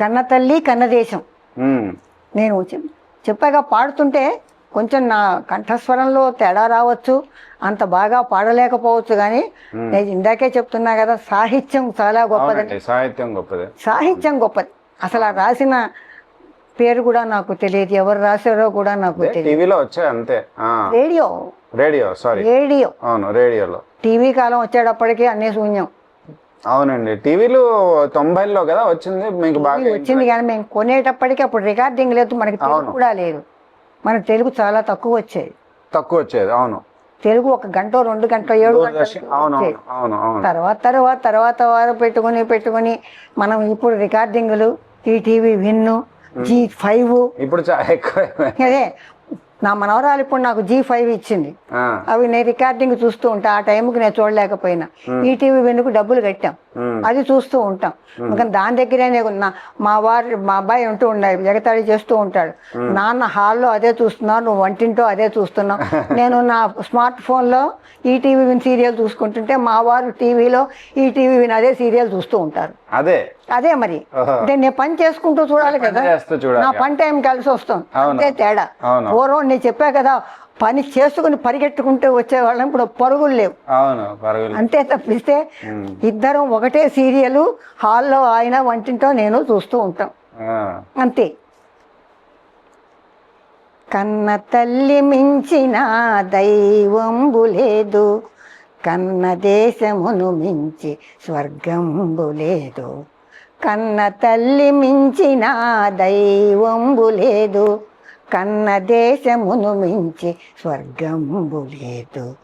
కన్న తల్లి కన్నదేశం ఉమ్, నేను చెప్- చెప్పాగా పాడుతుంటే కొంచెం నా కంఠస్వరంలో తేడా రావచ్చు అంత బాగా పాడలేకపోవచ్చు కానీ నేను ఇందాకే చెప్తున్నా కదా సాహిత్యం చాలా అవునండి సాహిత్యం గొప్పది. సాహిత్యం గొప్పది. అసలు ఆ రాసిన పేరు కూడా నాకు తెలియదు ఎవరు రాశారో కూడా నాకు తెలియదు. టీవీలో వచ్చాయి అంతే? రేడియో. Radio sorry. రేడియో. అవును రేడియోలో. టీవీ కాలం వచ్చేటప్పటికి అన్నీ శూన్యం. అవునండి. టీవీలో తొంభైలో కదా వచ్చింది మీకు బాగా వచ్చింది కానీ మేము కొనేటప్పటికి అప్పుడు రికార్డింగ్ లేదు మనకి తెలుగు కూడా లేదు. మనకు తెలుగు చాలా తక్కువ వచ్చేది. తక్కువ వచ్చేది అవును. తెలుగు ఒక గంట రెండు గంట ఏడు తర్వాత తర్వాత తర్వాత వారు పెట్టుకుని పెట్టుకుని మనం ఇప్పుడు రికార్డింగ్లు ఈటీవీ విన్ను జీ ఫైవ్. ఇప్పుడు అదే నా మనవరాలు ఇప్పుడు నాకు జీ ఫైవ్ ఇచ్చింది. అవి నేను రికార్డింగ్ చూస్తూ ఉంటా. ఆ టైంకి నేను చూడలేకపోయినా. ఈటీవీ వెనుక డబ్బులు కట్టాం. అది చూస్తూ ఉంటాం. ఇంకా దాని దగ్గరే నేను నా మా వారు మా అబ్బాయి ఉంటూ ఉండాలి జగతాళి చేస్తూ ఉంటాడు. నాన్న హాల్లో అదే చూస్తున్నావు నువ్వు వంటింటో అదే చూస్తున్నావు. నేను నా స్మార్ట్ ఫోన్లో ఈటీవీ విన్ సీరియల్ చూసుకుంటుంటే మా వారు టీవీలో ఈటీవీ విన్ అదే సీరియల్ చూస్తూ ఉంటారు. అదే. అదే మరి. నేను పని చేసుకుంటూ చూడాలి కదా. నా పని టైం కలిసి వస్తాం. అంతే తేడా. పూర్వం నేను చెప్పా కదా పని చేసుకుని పరిగెట్టుకుంటూ వచ్చేవాళ్ళం ఇప్పుడు పరుగులు లేవు. అంతే తప్పిస్తే ఇద్దరం ఒకటే సీరియల్ హాల్లో ఆయన వంటింటో నేను చూస్తూ ఉంటాం. అంతే. కన్న తల్లి మించిన దైవంబు లేదు. కన్న దేశమును మించి స్వర్గంబు లేదు. కన్న తల్లి మించిన దైవంబు లేదు. కన్న దేశమును మించి స్వర్గంబు లేదు.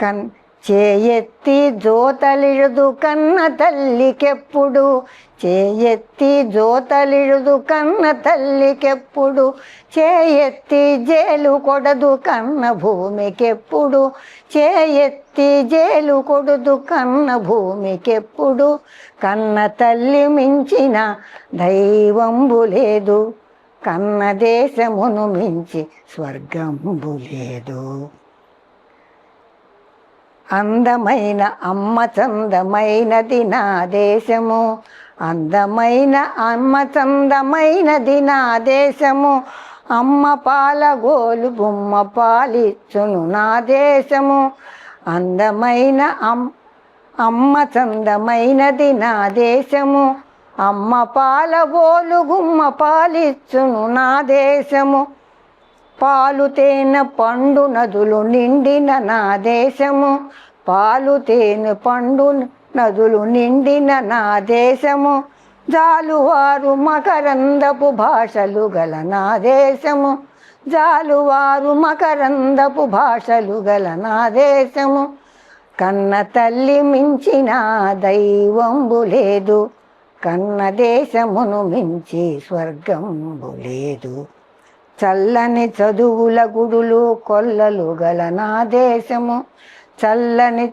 కన్ చేయెత్తి జోతలిడుదు కన్న తల్లికెప్పుడు? చేయెత్తి జోతలిడుదు కన్న తల్లికెప్పుడు? చేయెత్తి జేలు కొడదు కన్న భూమికెప్పుడు? చేయెత్తి జేలు కొడుదు కన్న భూమికెప్పుడు? కన్న తల్లి మించిన దైవంబు లేదు. కన్న దేశమును మించి స్వర్గంబు లేదు. అందమైన అమ్మ చందమైనది నా దేశము. అందమైన అమ్మ చందమైనది నా దేశము. అమ్మ పాల గోలు బొమ్మ పాలిచ్చును నా దేశము. అందమైన అమ్ అమ్మ చందమైనది నా దేశము. అమ్మ పాల గోలు గుమ్మ పాలిచ్చును నా దేశము. పాలు తేనె పండు నదులు నిండిన నా దేశము. పాలు తేనె పండు నదులు నిండిన నా దేశము. జాలువారు మకరందపు భాషలు గల నా దేశము. జాలువారు మకరందపు భాషలు గల నా దేశము. కన్న తల్లి మించిన దైవంబు లేదు. కన్న దేశమును మించి స్వర్గంబు లేదు. చల్లని చదువుల గుడులు కొల్లలు గల నా దేశము. చల్లని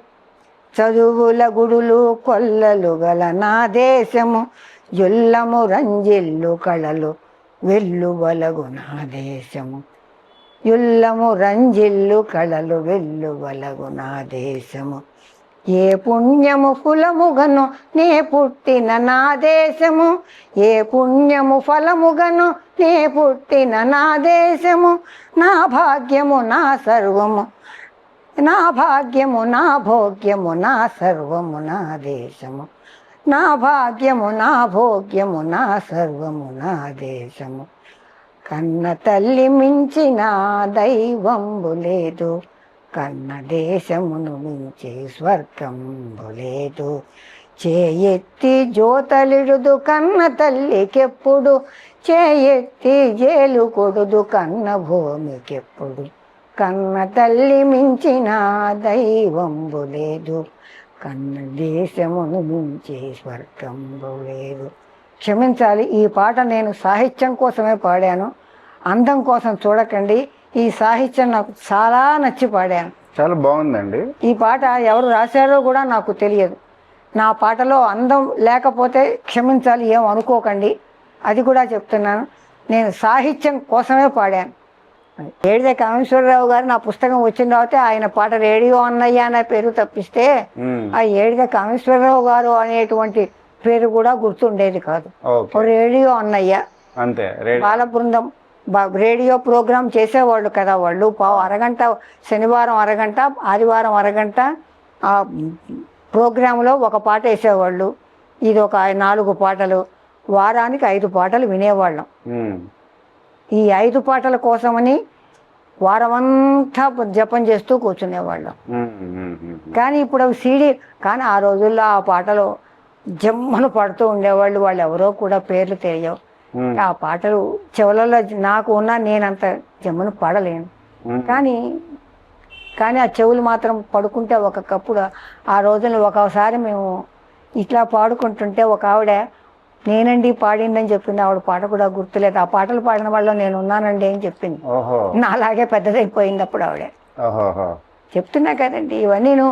చదువుల గుడులు కొల్లలు గల నా దేశము. జుల్లము రంజిల్లు కళలు వెల్లువలగు నా దేశము. యుల్లము రంజిల్లు కళలు వెల్లువలగు నా దేశము. ఏ పుణ్యము ఫలముగను నే పుట్టిన నా దేశము? ఏ పుణ్యము ఫలముగను నే పుట్టిన నా దేశము? నా భాగ్యము నా సర్వము. నా భాగ్యము నా భోగ్యము నా సర్వము నా దేశము. నా భాగ్యము నా భోగ్యము నా సర్వము నా దేశము. కన్న తల్లి మించిన దైవంబు లేదు. కన్న దేశమును మించి స్వర్గంబు లేదు చేయెత్తి జోతలిడుదు కన్న తల్లికెప్పుడు? చేయెత్తి జేలు కొడుదు కన్న భూమికెప్పుడు? కన్న తల్లి మించిన దైవంబు లేదు కన్న దేశమును మించి స్వర్గంబు లేదు క్షమించాలి ఈ పాట నేను సాహిత్యం కోసమే పాడాను. అందం కోసం చూడకండి. ఈ సాహిత్యం నాకు చాలా నచ్చి పాడాను. చాలా బాగుందండి. ఈ పాట ఎవరు రాశారో కూడా నాకు తెలియదు. నా పాటలో అందం లేకపోతే క్షమించాలి ఏం అనుకోకండి అది కూడా చెప్తున్నాను. నేను సాహిత్యం కోసమే పాడాను. ఏడిదే కామేశ్వరరావు గారు నా పుస్తకం వచ్చిన తర్వాత ఆయన పాట రేడియో అన్నయ్య అనే పేరు తప్పిస్తే ఆ ఏడిదే కామేశ్వరరావు గారు అనేటువంటి పేరు కూడా గుర్తుండేది కాదు. రేడియో అన్నయ్య. అంతే బాల బృందం రేడియో ప్రోగ్రాం చేసేవాళ్ళు కదా వాళ్ళు. పావు అరగంట శనివారం అరగంట ఆదివారం అరగంట ఆ ప్రోగ్రాంలో ఒక పాట వేసేవాళ్ళు. ఇది ఒక నాలుగు పాటలు. వారానికి ఐదు పాటలు వినేవాళ్ళం. ఈ ఐదు పాటల కోసమని వారమంతా జపం చేస్తూ కూర్చునేవాళ్ళం. కానీ ఇప్పుడు అవి సీడీ కానీ ఆ రోజుల్లో ఆ పాటలు జమ్మను పడుతూ ఉండేవాళ్ళు. వాళ్ళు ఎవరో కూడా పేర్లు తెలియవు. ఆ పాటలు చెవులలో నాకు ఉన్న నేనంత జమ్మను పాడలేను. కానీ కానీ ఆ చెవులు మాత్రం పడుకుంటే ఒక్కొక్కప్పుడు ఆ రోజున ఒకసారి మేము ఇట్లా పాడుకుంటుంటే ఒక ఆవిడ నేనండి పాడిందని చెప్పింది. ఆవిడ పాట కూడా గుర్తులేదు. ఆ పాటలు పాడిన వాళ్ళు నేను ఉన్నానండి అని చెప్పింది. ఓహో. నా అలాగే పెద్దదైపోయింది అప్పుడు ఆవిడ. చెప్తున్నా కదండి ఇవన్నీ నేను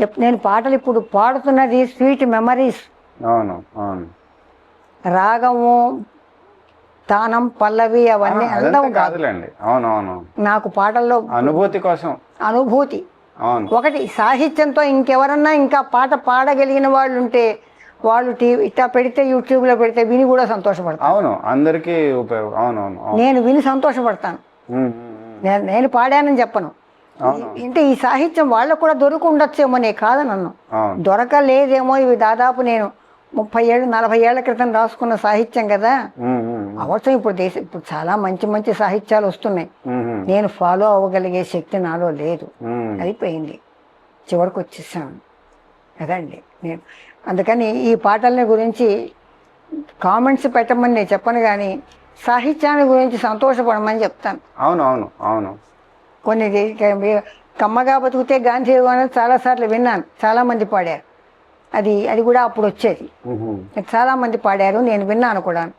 చెప్ నేను పాటలు ఇప్పుడు పాడుతున్నది స్వీట్ మెమరీస్. అవును అవును. రాగము తానం పల్లవి అవన్నీ అందం కాదు. కాదులేండి. అవును అవును నాకు పాటల్లో అనుభూతి కోసం. అనుభూతి. అవును. ఒకటి సాహిత్యంతో ఇంకెవరన్నా ఇంకా పాట పాడగలిగిన వాళ్ళు ఉంటే వాళ్ళు టీవీ ఇట్లా పెడితే యూట్యూబ్లో పెడితే విని కూడా సంతోషపడతాను అవును. అందరికీ ఉపయోగం. అవును అవును. అవును నేను విని సంతోషపడతాను. నేను నేను పాడానని చెప్పను. అంటే ఈ సాహిత్యం వాళ్ళకు కూడా దొరికి ఉండొచ్చేమో నే కాదనన్ను అవును. దొరకలేదేమో ఇవి దాదాపు నేను ముప్పై ఏళ్ళు నలభై ఏళ్ళ క్రితం రాసుకున్న సాహిత్యం కదా. అవసరం ఇప్పుడు దేశ ఇప్పుడు చాలా మంచి మంచి సాహిత్యాలు వస్తున్నాయి. నేను ఫాలో అవ్వగలిగే శక్తి నాలో లేదు. అయిపోయింది. చివరికి వచ్చేసాను. కదండి నేను అందుకని ఈ పాటల్ని గురించి కామెంట్స్ పెట్టమని నేను చెప్పను కానీ సాహిత్యాన్ని గురించి సంతోషపడమని చెప్తాను. అవును అవును అవును. కొన్ని కమ్మగా బతుకుతే గాంధీ అనేది చాలాసార్లు విన్నాను. చాలామంది పాడారు. అది అది కూడా అప్పుడు వచ్చేది ఉమ్, చాలామంది పాడారు నేను విన్నాను కూడా.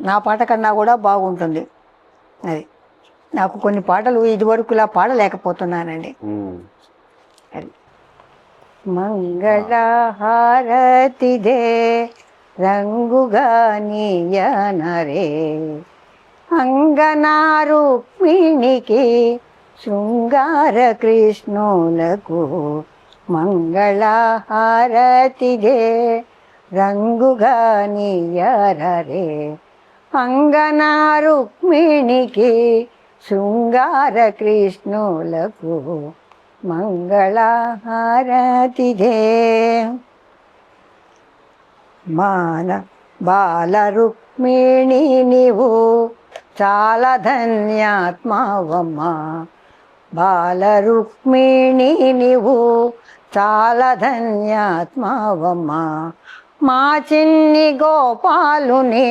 నా పాట కన్నా కూడా బాగుంటుంది. అది. నాకు కొన్ని పాటలు ఇదివరకులా పాడలేకపోతున్నానండి. ఉమ్. అది. మంగళహారతిదే రంగుగా నీయనరే. అంగనారుక్మిణికి శృంగార కృష్ణులకు మంగళహారతిదే రంగుగా నీయరరే అంగనారుక్మిణికి శృంగార కృష్ణులకు మంగళహారతిదే. మాన బాల రుక్మిణి నీవు చాలా ధన్యాత్మావమ్మా. బాల రుక్మిణి నీవు చాలా ధన్యాత్మావమ్మా మా చిన్ని గోపాలుని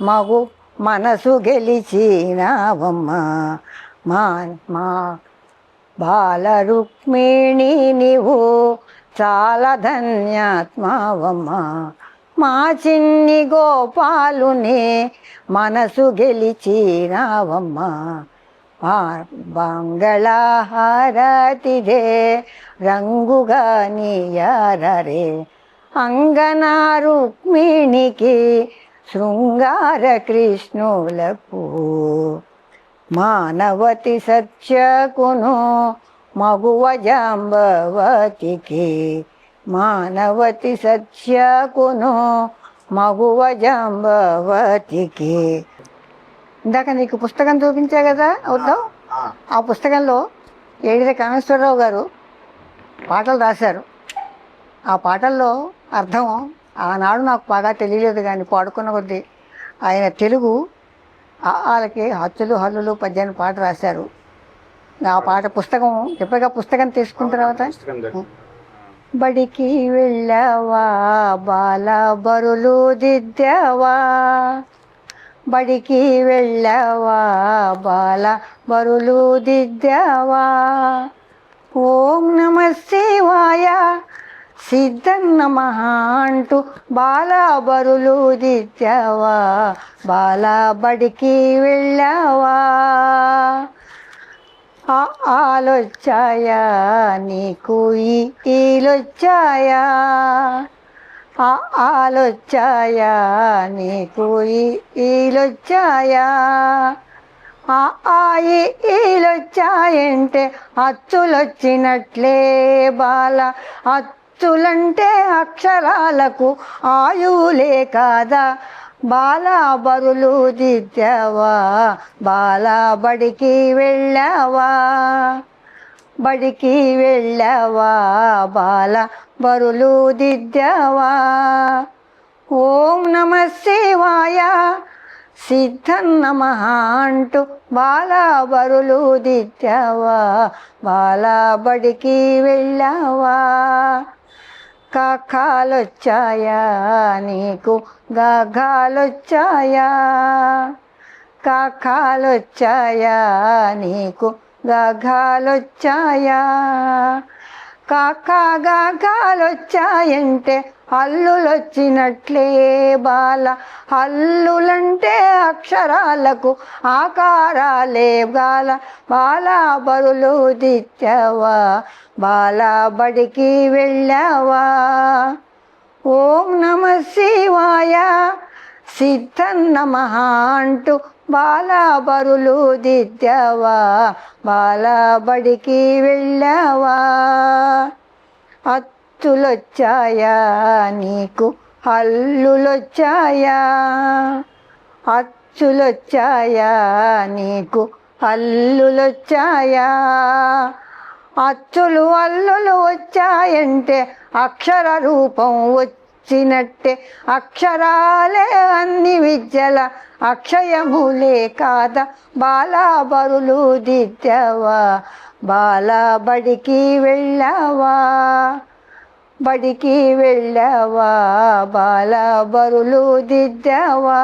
మగు మనసు గెలిచినావమ్మా మా మా బాల రుక్మిణి నీవు చాలా ధన్యాత్మావమ్మా మా చిన్ని గోపాలుని మనసు గెలిచినావమ్మా ಮಂಗಳಾಹಾರತಿದೆ ರಂಗುಗಾನಿಯಾರರೆ. ಅಂಗನ ರುಕ್ಮಿಣಿಕಿ ಶೃಂಗಾರ ಕೃಷ್ಣೋಲಕು ಮಾನವತಿ ಸತ್ಯಕುನು ಮಗುವ ಜಾಂಬವತಿಕೆ ಮಾನವತಿ ಸತ್ಯಕುನು ಮಗುವ ಜಾಂಬವತಿಕೆ ఇందాక నీకు పుస్తకం చూపించా కదా వద్దాం ఆ పుస్తకంలో ఏడిద కామేశ్వరరావు గారు పాటలు రాశారు. ఆ పాటల్లో అర్థం ఆనాడు నాకు బాగా తెలియలేదు కానీ పాడుకున్న కొద్దీ ఆయన తెలుగు వాళ్ళకి హచ్చులు హల్లులు పద్యాన్ని పాట రాశారు. ఆ పాట పుస్తకం చెప్పగా పుస్తకం తీసుకున్న తర్వాత? బడికి వెళ్ళావా బాల బరులు దిద్దావా? బడికి వెళ్ళవా బాల బరులు దిద్దవా? ఓం నమ శివాయ సిద్ధం నమ అంటూ బాల బరులు దిద్దవా బాల బడికి వెళ్ళవా? ఆలొచ్చాయా నీకు ఈ ఈలొచ్చాయా? ఆలొచ్చాయా నీకు ఈ ఈలొచ్చాయా? ఆ ఆయి ఈలొచ్చాయంటే అచ్చులొచ్చినట్లే బాల. అచ్చులంటే అక్షరాలకు ఆయువులే కాదా? బాలాబరులు దిద్దావా? బాలా బడికి వెళ్ళావా? బడికి వెళ్ళావా బాల బరులు దిద్దవా? ఓం నమ శివాయ. సిద్ధన్నమ అంటూ బాల బరులు దిద్దవా? బాల బడికి వెళ్ళావా? కాకాలొచ్చాయా నీకు? గాఘాలొచ్చాయా? కాకాలొచ్చాయా నీకు? గాఘాలొచ్చాయా? కాకా గాఘాలొచ్చాయంటే హల్లులొచ్చినట్లే బాల. హల్లులంటే అక్షరాలకు ఆకారాలే బాల బాల బరులు దిచ్చావా బాల బడికి వెళ్ళావా? ఓం నమ సిద్ధన్న నమ అంటూ బాలా దిద్దావా బాలాబడికి వెళ్ళావా? అచ్చులొచ్చాయా నీకు? హల్లులొచ్చాయా అచ్చులొచ్చాయా నీకు? హల్లులొచ్చాయా అచ్చులు అల్లులు వచ్చాయంటే అక్షర రూపం వచ్చినట్టే అక్షరాలే అన్ని విద్యల అక్షయములే కాద. బాలాబరులు దిద్దవా దిద్దావా బాలా బడికి వెళ్ళవా బడికి వెళ్ళావా బాలా బరులు దిద్దావా.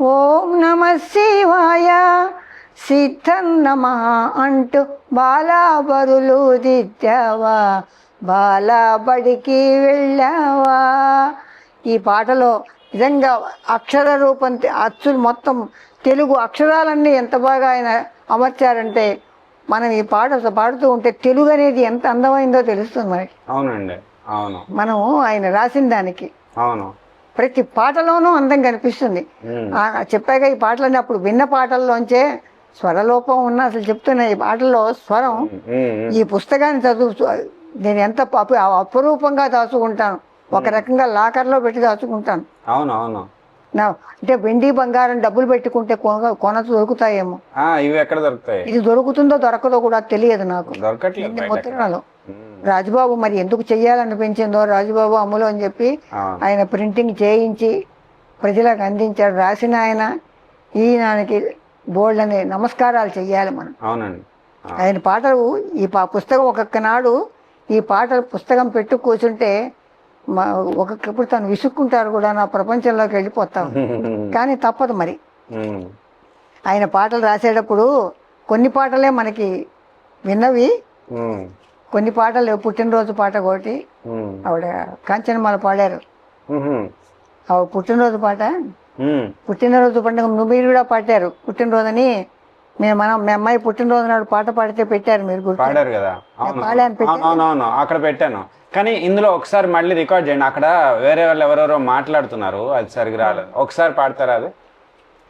ఓం నమ శివాయ సిద్ధం నమ అంటూ బాలా బరులు దిద్దావా. బాలా బడికి వెళ్ళావా? ఈ పాటలో నిజంగా అక్షర రూపం అచ్చులు మొత్తం తెలుగు అక్షరాలన్నీ ఎంత బాగా ఆయన అమర్చారంటే మనం ఈ పాట పాడుతూ ఉంటే తెలుగు అనేది ఎంత అందమైందో తెలుస్తుంది మనకి. అవునండి అవును. మనం ఆయన రాసిన దానికి అవును. ప్రతి పాటలోనూ అందం కనిపిస్తుంది. చెప్పాక ఈ పాటలన్నీ అప్పుడు విన్న పాటల్లోంచే స్వరలోపం ఉన్న అసలు చెప్తున్న ఈ పాటల్లో స్వరం. ఈ పుస్తకాన్ని చదువు నేను ఎంత అపు- అపురూపంగా దాచుకుంటాను. ఒక రకంగా లాకర్లో పెట్టి దాచుకుంటాను. అవును అవును. నా అంటే వెండి బంగారం డబ్బులు పెట్టుకుంటే కొన కొన దొరుకుతాయేమో. ఇవి ఎక్కడ దొరుకుతాయి? ఇది దొరుకుతుందో దొరకదో కూడా తెలియదు నాకు. దొరకట్లేదు. ముద్రణలు. రాజుబాబు మరి ఎందుకు చెయ్యాలనిపించిందో రాజుబాబు అమ్ములు అని చెప్పి ఆయన ప్రింటింగ్ చేయించి ప్రజలకు అందించాడు. రాసిన ఆయన ఈయనకి బోల్డ్ అనే నమస్కారాలు చెయ్యాలి మనం. అవునండి. ఆయన పాటలు ఈ పా పుస్తకం ఒక్కొక్క నాడు ఈ పాట పుస్తకం పెట్టు కూర్చుంటే మా ఒక్కొక్కప్పుడు తను విసుక్కుంటారు కూడా నా ప్రపంచంలోకి వెళ్ళిపోతాం కానీ తప్పదు మరి. ఆయన పాటలు రాసేటప్పుడు కొన్ని పాటలే మనకి విన్నవి. కొన్ని పాటలు పుట్టినరోజు పాట ఒకటి. ఆవిడ కాంచనమాల పాడారు. ఆవిడ పుట్టినరోజు పాట. పుట్టినరోజు పండుగ నువ్వు మీరు కూడా పాడారు పుట్టినరోజని మేము మనం మీ అమ్మాయి పుట్టినరోజు నాడు పాట పాడితే పెట్టారు మీరు గుర్తు? పాడారు కదా. అవును. పాడాను, పెట్టాను. అవును, అవును అక్కడ పెట్టాను. కానీ ఇందులో ఒకసారి మళ్ళీ రికార్డ్ చేయండి. అక్కడ వేరే వాళ్ళు ఎవరెవరో మాట్లాడుతున్నారు. అది సరిగ్గా రాలేదు. ఒకసారి పాడతారా అది?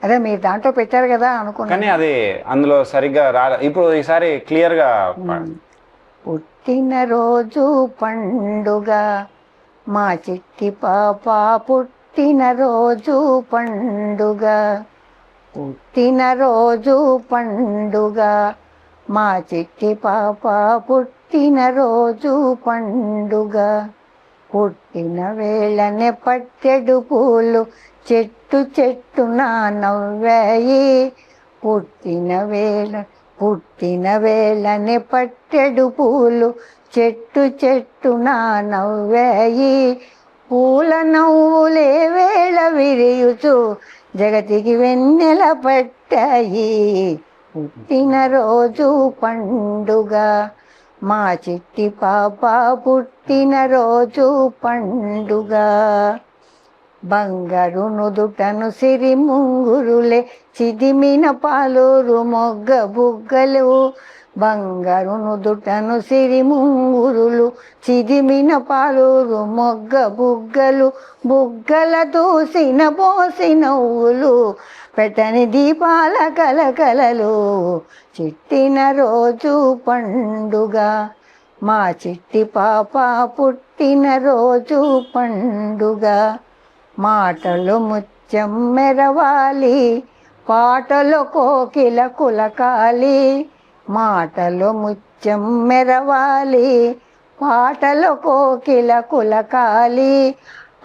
అదే మీరు దాంట్లో పెట్టారు కదా అనుకున్నా కానీ అది అందులో సరిగ్గా రాలేదు ఇప్పుడు ఈసారి క్లియర్గా పాడు. పుట్టినరోజు పండుగ మా చిట్టి పాప పుట్టినరోజు పండుగ. పుట్టినరోజు పండుగ. మా చిట్టి పాప పుట్టినరోజు పండుగ. పుట్టిన వేళనే పట్టెడు పూలు చెట్టు చెట్టున నవ్వాయి. పుట్టిన వేళ పుట్టిన వేళనే పట్టెడు పూలు చెట్టు చెట్టున నవ్వాయి. పూల నవ్వులే వేళ విరియుచు జగతికి వెన్నెల పట్టాయి. పుట్టిన రోజు పండుగ. మా చిట్టి పాప పుట్టిన రోజు పండుగ. బంగారు నుదుటను సిరి ముంగురులే చిదిమిన పాలూరు మొగ్గ బుగ్గలు. బంగారు నుదుటను సిరి ముంగురులు చిదిమిన పాలూరు మొగ్గ బుగ్గలు. బుగ్గల దూసిన పోసిన ఊలు పెట్టని దీపాల కలకలలు. చిట్టిన రోజు పండుగ మా చిట్టి పాప పుట్టిన రోజు పండుగ. మాటలు ముత్యం మెరవాలి పాటలు కోకిల కులకాలి. మాటలు ముత్యం మెరవాలి పాటలు కోకిల కులకాలి.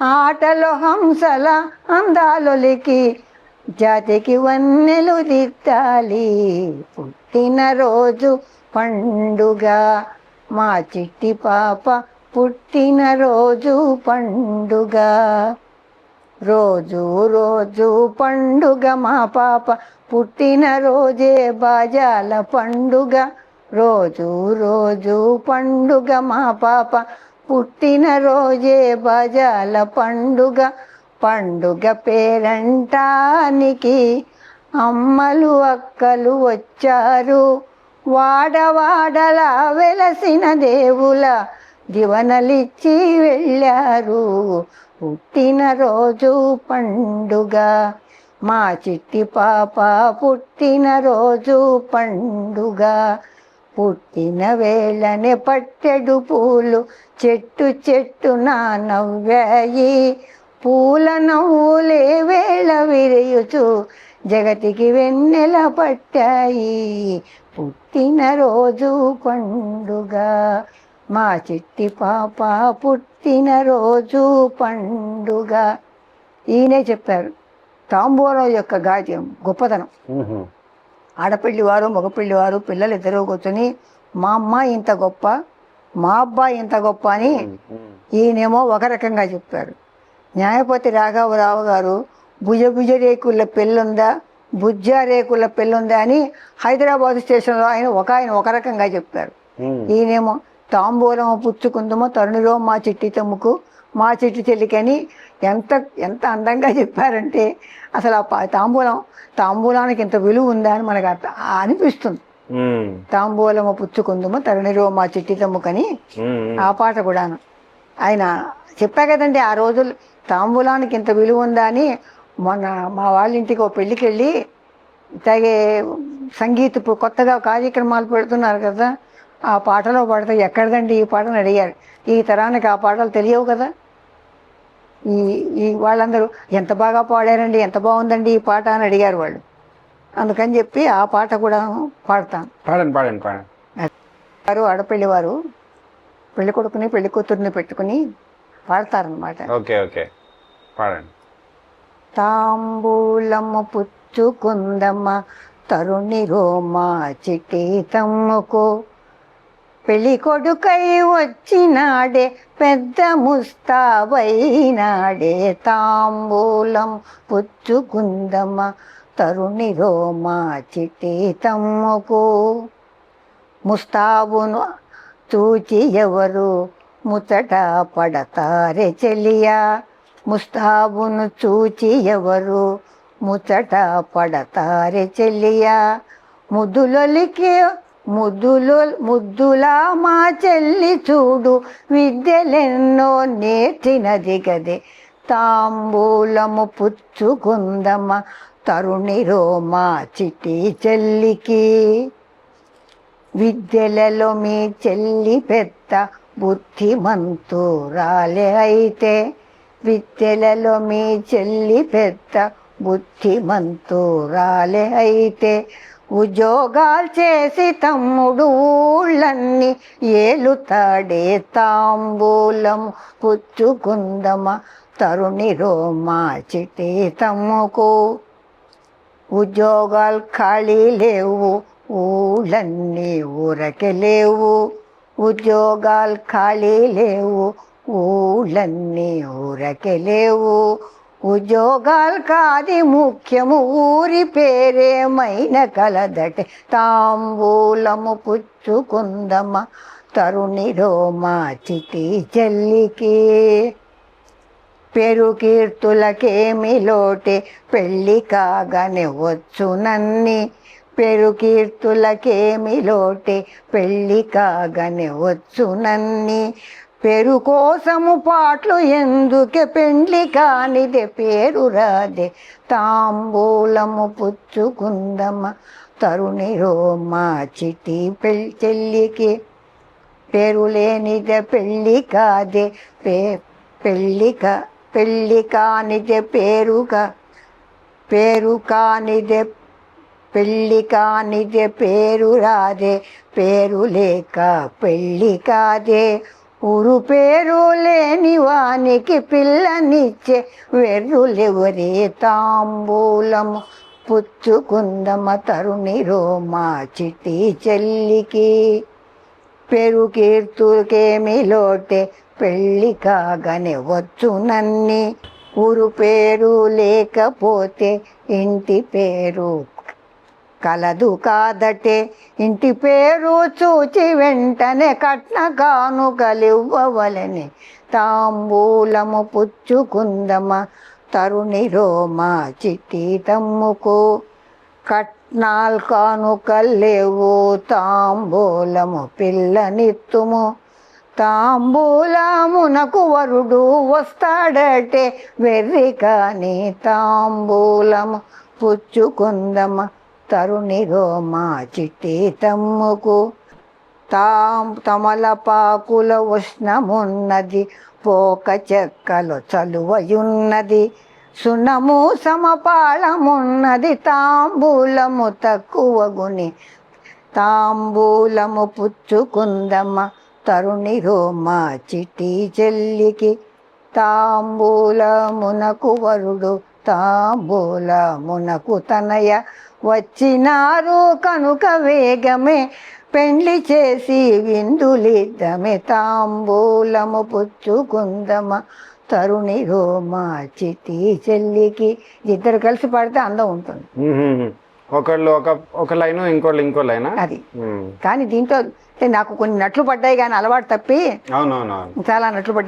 ఆటలు హంసల అందాలొలికి జాతికి వన్నెలు దిద్దాలి. పుట్టినరోజు పండుగ మా చిట్టి పాప పుట్టినరోజు పండుగ. రోజు రోజు పండుగ మా పాప. పుట్టిన రోజే బాజాల పండుగ. రోజు రోజు పండుగ మా పాప. పుట్టిన రోజే బజాల పండుగ. పండుగ పేరంటానికి అమ్మలు అక్కలు వచ్చారు. వాడవాడల వెలసిన దేవుల దివనలిచ్చి వెళ్ళారు. పుట్టినరోజు పండుగ. మా చిట్టి పాప పుట్టినరోజు పండుగ. పుట్టిన వేళనే పట్టెడు పూలు చెట్టు చెట్టు నా నవ్వాయి. పూల నవ్వులే వేళ విరయుచు జగతికి వెన్నెల పట్టాయి. పుట్టినరోజు పండుగ. మా చిట్టి పాప పుట్టినరోజు పండుగ ఈయనే చెప్పారు తాంబూలం యొక్క గాజ్యం గొప్పతనం. ఆడపిల్లివారు మగపిల్లివారు పిల్లలు ఇద్దరు కూర్చొని మా అమ్మాయి ఇంత గొప్ప మా అబ్బాయి ఇంత గొప్ప అని. ఈయనేమో ఒక రకంగా చెప్పారు న్యాయపతి రాఘవరావు గారు భుజ భుజ రేకుల పెళ్ళుందా బుజ్జ రేకుల పెళ్ళుందా అని హైదరాబాద్ స్టేషన్లో ఆయన ఒక ఆయన ఒక రకంగా చెప్పారు. ఈయనేమో తాంబూలం పుచ్చుకుందామో తరుణిలో మా చిట్టి తమ్ముకు మా చిట్టి చెల్లికని ఎంత ఎంత అందంగా చెప్పారంటే అసలు ఆ తాంబూలం తాంబూలానికి ఇంత విలువ ఉందా అని మనకు అర్థ అనిపిస్తుంది. తాంబూలము పుచ్చుకుందుము తరుణిలో మా చిట్టి తమ్ముకని మ్మ్. ఆ పాట కూడాను ఆయన చెప్పా కదండి ఆ రోజులు తాంబూలానికి ఇంత విలువ ఉందా అని మొన్న మా వాళ్ళ ఇంటికి ఓ పెళ్ళికి వెళ్ళి ఇట్లాగే సంగీత కొత్తగా కార్యక్రమాలు పెడుతున్నారు కదా ఆ పాటలో పాడితే ఎక్కడదండి ఈ పాటను అడిగారు. ఈ తరానికి ఆ పాటలు తెలియవు కదా? ఈ ఈ వాళ్ళందరూ ఎంత బాగా పాడారండి ఎంత బాగుందండి ఈ పాట అని అడిగారు వాళ్ళు. అందుకని చెప్పి ఆ పాట కూడా పాడతాను. పాడండి పాడండి పాడండి. వారు ఆడపెళ్ళి వారు పెళ్ళి కొడుకుని పెళ్ళి కూతుర్ని పెట్టుకుని పాడతారనమాట ఓకే ఓకే. పాడండి. తాంబూలము పుచ్చుకుందమ్మ తరుణి రోమా చిట్టి తమ్ముకు పెళ్ళి కొడుకై వచ్చినాడే పెద్ద ముస్తాబైనాడే. తాంబూలం పుచ్చుకుందమ్మ తరుణి రోమా చిట్టి తమ్ముకు. ముస్తాబును చూచి ఎవరు ముచ్చట పడతారే చెలియా. ముస్తాబును చూచి ఎవరు ముచ్చట పడతారే చెల్లియా ముద్దులొలికి ముద్దులు ముద్దులా మా చెల్లి చూడు విద్యలెన్నో నేర్చినది గదే తాంబూలము పుచ్చుకుందమ్మ తరుణిరో మా చిటి చెల్లికి. విద్యలలో మీ చెల్లి పెద్ద బుద్ధిమంతురాలే అయితే విద్యలలో మీ చెల్లి పెద్ద బుద్ధిమంతురాలే అయితే ఉద్యోగాలు చేసి తమ్ముడు ఊళ్ళన్నీ ఏలుతాడే తాంబూలం పుచ్చుకుందమ తరుణి రోమా చిటి తమ్ముకు. ఉద్యోగాలు ఖాళీ లేవు ఊళ్ళన్నీ ఊరకే లేవు. ఉద్యోగాలు ఖాళీ లేవు ఊళ్ళన్నీ ఊరకే లేవు. ఉద్యోగాలు కాది ముఖ్యము ఊరి పేరేమైన కలదటే తాంబూలము పుచ్చుకుందమ తరుణిలో మా చిటి చెల్లికి. పెరు కీర్తులకేమి లోటే పెళ్ళి కాగానే వచ్చునన్ని పెరు కీర్తులకేమి లోటే పెళ్ళి కాగానే వచ్చునన్ని పేరు కోసము పాటలు ఎందుకే పెండ్లి కానిదే? పేరు రాదే. తాంబూలము పుచ్చుకుందమ్మ తరుణి రోమా చిటి పెళ్ళి చెల్లికి పేరు లేనిదే పెళ్ళి కాదే. పే పెళ్ళిక పెళ్ళి కానిదే పేరుగా. పేరు కానిదే పెళ్ళి కానిదే పేరు రాదే. పేరు లేక పెళ్ళి కాదే. ఊరు పేరు లేని వానికి పిల్లనిచ్చే వెర్రులెవరే తాంబూలము పుచ్చుకుందమ తరుణిరో మా చిటి చెల్లికి. పెరుకీర్తుకేమి లోటే పెళ్ళి కాగానే వచ్చునన్ని ఊరు పేరు లేకపోతే ఇంటి పేరు కలదు కాదటే. ఇంటి పేరు చూచి వెంటనే కట్న కలివ్వవలని తాంబూలము పుచ్చుకుందమ తరుణిరో మా చిట్టి తమ్ముకు. కట్నాల్ కానుకల్లేవు తాంబూలము పిల్లనిత్తుము తాంబూలమునకు వరుడు వస్తాడటే. వెర్రి కానీ తాంబూలము పుచ్చుకుందమ్మ తరుణిగో మా చిట్టి తమ్ముకు. తాం తమలపాకుల ఉష్ణమున్నది పోక చెక్కలు చలువయున్నది. సునము సమపాళమున్నది తాంబూలము తక్కువగుని. తాంబూలము పుచ్చుకుందమ్మ తరుణిగో మా చిట్టి చెల్లికి. తాంబూలమునకు వరుడు తాంబూలమునకు తనయ. వచ్చినారు కనుక వేగమే. పెండ్లి చేసి విందులిద్దమే తాంబూలము పుచ్చుకుందమ. తరుణి రోమా చిట్టి చెల్లికి ఇద్దరు కలిసి పాడితే అందం ఉంటుంది. ఒకళ్ళు ఒక ఒక లైన్ ఇంకోళ్ళు ఇంకో లైనా? అది. కానీ దీంట్లో అంటే నాకు కొన్ని నట్లు పడ్డాయి కానీ అలవాటు తప్పి అవునవునవును. చాలా నట్లు పడ్డాయి.